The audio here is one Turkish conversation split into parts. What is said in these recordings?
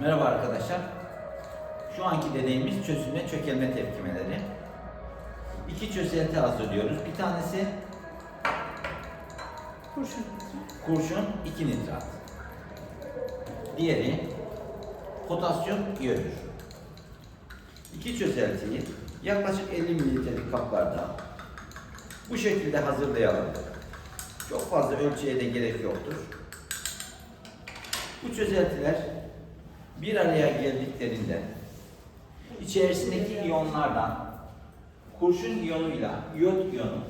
Merhaba arkadaşlar. Şu anki deneyimiz çözülme çökelme tepkimeleri. İki çözelti hazırlıyoruz. Bir tanesi Kurşun. kurşun 2 nitrat. Diğeri potasyum iyodür. İki çözeltiyi yaklaşık 50 mililitrelik kaplarda bu şekilde hazırlayalım. Çok fazla ölçüye de gerek yoktur. Bu çözeltiler bir araya geldiklerinde içerisindeki iyonlardan kurşun iyonuyla iyot iyonu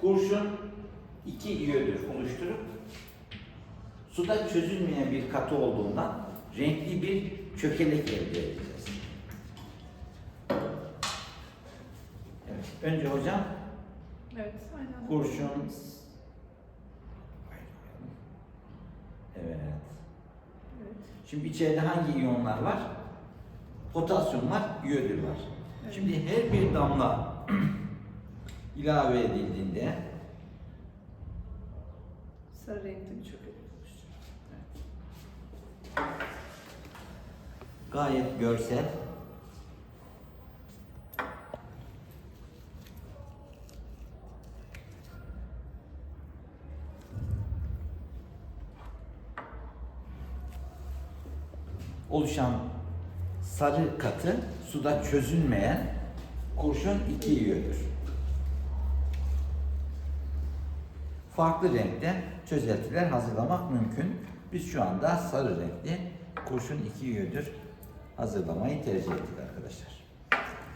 kurşun iki iyodür oluşturup suda çözülmeyen bir katı olduğundan renkli bir çökelek elde edeceğiz. Evet, önce hocam Evet, aynen. kurşun Evet. Evet. Şimdi içeride hangi iyonlar var? Potasyum var, iyodür var. Evet. Şimdi her bir damla ilave edildiğinde Sarı renkli bir çökelek oluştu. gayet görsel oluşan sarı katı suda çözünmeyen kurşun iki iyödür. Farklı renkte çözeltiler hazırlamak mümkün. Biz şu anda sarı renkli kurşun iki iyödür hazırlamayı tercih ettik arkadaşlar.